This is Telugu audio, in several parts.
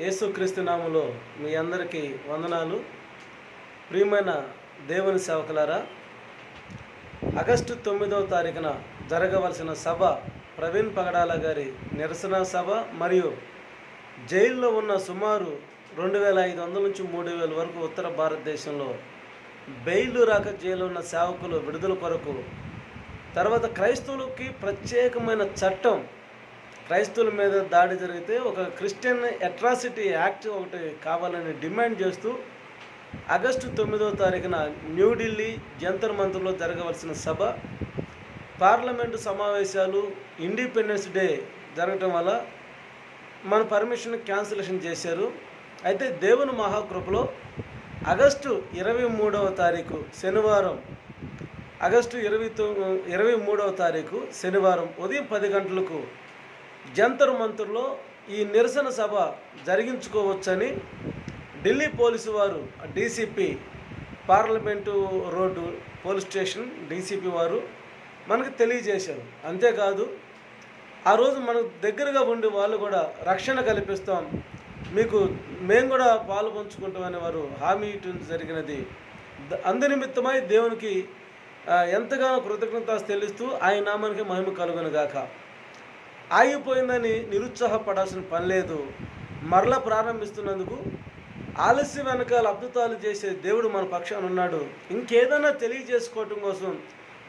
యేసుక్రీస్తు నామంలో మీ అందరికీ వందనాలు. ప్రియమైన దేవుని సేవకులారా ఆగస్టు తొమ్మిదవ తారీఖున జరగవలసిన సభ ప్రవీణ్ పగడాల గారి నిరసన సభ మరియు జైల్లో ఉన్న సుమారు రెండు వేల ఐదు వందల నుంచి మూడు వేల వరకు ఉత్తర భారతదేశంలో బెయిల్ రాక జైలు ఉన్న సేవకులు విడుదల కొరకు తర్వాత క్రైస్తవులకి ప్రత్యేకమైన చట్టం క్రైస్తవుల మీద దాడి జరిగితే ఒక క్రిస్టియన్ అట్రాసిటీ యాక్ట్ ఒకటి కావాలని డిమాండ్ చేస్తూ ఆగస్టు తొమ్మిదవ తారీఖున న్యూఢిల్లీ జంతర్ మంత్రులో జరగవలసిన సభ పార్లమెంటు సమావేశాలు ఇండిపెండెన్స్ డే జరగటం వల్ల మన పర్మిషన్ క్యాన్సిలేషన్ చేశారు. అయితే దేవుని మహాకృపలో ఆగస్టు ఇరవై మూడవ తారీఖు శనివారం ఆగస్టు ఇరవై తొ ఇరవై మూడవ తారీఖు శనివారం ఉదయం పది గంటలకు జంతర్ మంతర్లో ఈ నిరసన సభ జరిగించుకోవచ్చని ఢిల్లీ పోలీసు వారు DCP parliament road police station DCP వారు మనకు తెలియజేశారు. అంతేకాదు ఆ రోజు మనకు దగ్గరగా ఉండి వాళ్ళు కూడా రక్షణ కల్పిస్తాం మీకు మేము కూడా పాలు పంచుకుంటామని వారు హామీ ఇవ్వడం జరిగినది. అందునిమిత్తమై దేవునికి ఎంతగానో కృతజ్ఞత తెలుస్తూ ఆయన నామానికి మహిమ కలుగును గాక ఆగిపోయిందని నిరుత్సాహపడాల్సిన పని లేదు. మరలా ప్రారంభిస్తున్నందుకు ఆలస్యం వెనకాల అద్భుతాలు చేసే దేవుడు మన పక్షాన ఉన్నాడు. ఇంకేదైనా తెలియజేసుకోవటం కోసం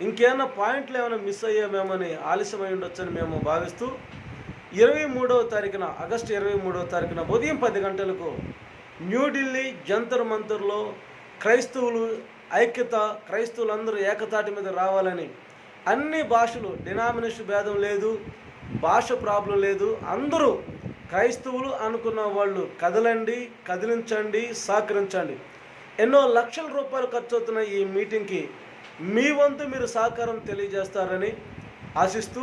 ఇంకేమైనా పాయింట్లు ఏమైనా మిస్ అయ్యామేమని ఆలస్యమై ఉండొచ్చని మేము భావిస్తూ ఇరవై మూడవ తారీఖున ఆగస్టు ఇరవై మూడవ తారీఖున ఉదయం పది గంటలకు న్యూఢిల్లీ జంతర్ మంతర్లో క్రైస్తవులు ఐక్యత క్రైస్తవులందరూ ఏకతాటి మీద రావాలని అన్ని భాషలు డినామినేషన్ భేదం లేదు. భాష ప్రాబ్లం లేదు. అందరూ క్రైస్తవులు అనుకున్న వాళ్ళు కదలండి కదిలించండి సహకరించండి. ఎన్నో లక్షల రూపాయలు ఖర్చు అవుతున్న ఈ మీటింగ్కి మీ వంతు మీరు సహకారం తెలియజేస్తారని ఆశిస్తూ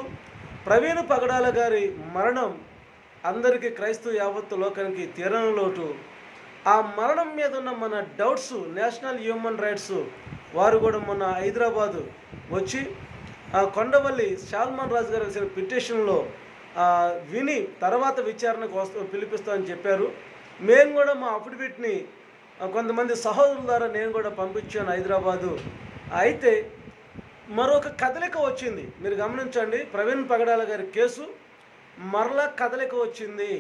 ప్రవీణ్ పగడాల గారి మరణం అందరికీ క్రైస్తవ యావత్తు లోకానికి తీరని లోటు. ఆ మరణం మీద ఉన్న మన డౌట్స్ నేషనల్ హ్యూమన్ రైట్స్ వారు కూడా మొన్న హైదరాబాదు వచ్చి కొండవల్లి షాల్మాన్ రాజు గారు వేసిన పిటిషన్లో విని తర్వాత విచారణకు వస్తా పిలిపిస్తామని చెప్పారు. మేము కూడా మా అఫిడవిట్ని కొంతమంది సహోదరుల ద్వారా నేను కూడా పంపించాను హైదరాబాదు. అయితే మరొక కదలిక వచ్చింది. మీరు గమనించండి ప్రవీణ్ పగడాల గారి కేసు మరలా కదలిక వచ్చింది.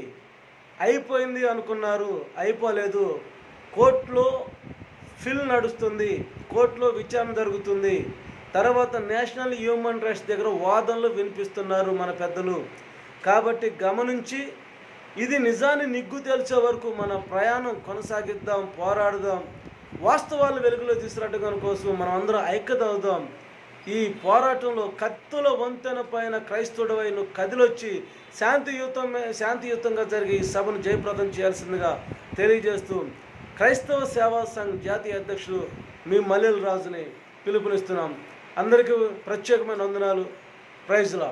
అయిపోయింది అనుకున్నారు అయిపోలేదు. కోర్టులో ఫిల్ నడుస్తుంది కోర్టులో విచారణ జరుగుతుంది. తర్వాత నేషనల్ హ్యూమన్ రైట్స్ దగ్గర వాదనలు వినిపిస్తున్నారు మన పెద్దలు. కాబట్టి గమనించి ఇది నిజాన్ని నిగ్గు తేల్చే వరకు మన ప్రయాణం కొనసాగిద్దాం పోరాడుదాం. వాస్తవాలు వెలుగులో తీసుకురావడం కోసం మనం అందరం ఐక్యతవుదాం ఈ పోరాటంలో కత్తుల వంతెన పైన క్రైస్తవుడవై నువ్వు కదిలొచ్చి శాంతియుతం శాంతియుతంగా జరిగే ఈ సభను జయప్రదం చేయాల్సిందిగా తెలియజేస్తూ క్రైస్తవ సేవా సంఘ్ జాతీయ అధ్యక్షుడు మీ మల్లెల రాజుని పిలుపునిస్తున్నాం. అందరికీ ప్రత్యేకమైన వందనాలు. ప్రైజ్లా